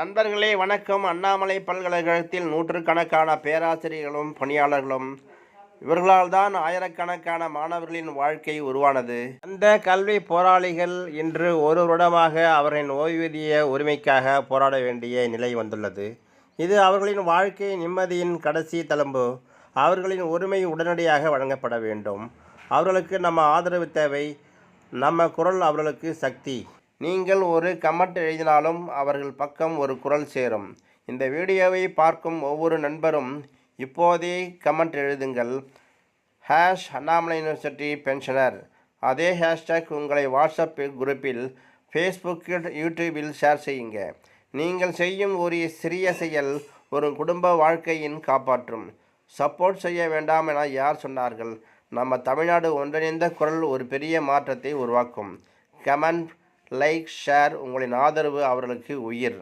நண்பர்களே வணக்கம். அண்ணாமலை பல்கலைக்கழகத்தில் நூற்றுக்கணக்கான பேராசிரியர்களும் பணியாளர்களும் இவர்களால் தான் ஆயிரக்கணக்கான மாணவர்களின் வாழ்க்கை உருவானது. அந்த கல்வி போராளிகள் இன்று ஒரு வருடமாக அவர்களின் ஓய்வூதிய உரிமைக்காக போராட வேண்டிய நிலை வந்துள்ளது. இது அவர்களின் வாழ்க்கை நிம்மதியின் கடைசி தளம்பு அவர்களின் உரிமை உடனடியாக வழங்கப்பட வேண்டும். அவர்களுக்கு நம்ம ஆதரவு தேவை. நம்ம குரல் அவர்களுக்கு சக்தி. நீங்கள் ஒரு கமெண்ட் எழுதினாலும் அவர்கள் பக்கம் ஒரு குரல் சேரும். இந்த வீடியோவை பார்க்கும் ஒவ்வொரு நண்பரும் இப்போதே கமெண்ட் எழுதுங்கள். Hash Annamalai university pensioner. அதே ஹேஷ்டேக் உங்களை வாட்ஸ்அப் குரூப்பில் ஃபேஸ்புக்கில் யூடியூபில் ஷேர் செய்யுங்க. நீங்கள் செய்யும் ஒரு சிறிய செயல் ஒரு குடும்ப வாழ்க்கையின் காப்பாற்றும். சப்போர்ட் செய்ய வேண்டாம் என யார் சொன்னார்கள்? நம்ம தமிழ்நாடு ஒன்றிணைந்த குரல் ஒரு பெரிய மாற்றத்தை உருவாக்கும். கமெண்ட் லைக் ஷேர் உங்களின் ஆதரவு அவர்களுக்கு உயிர்.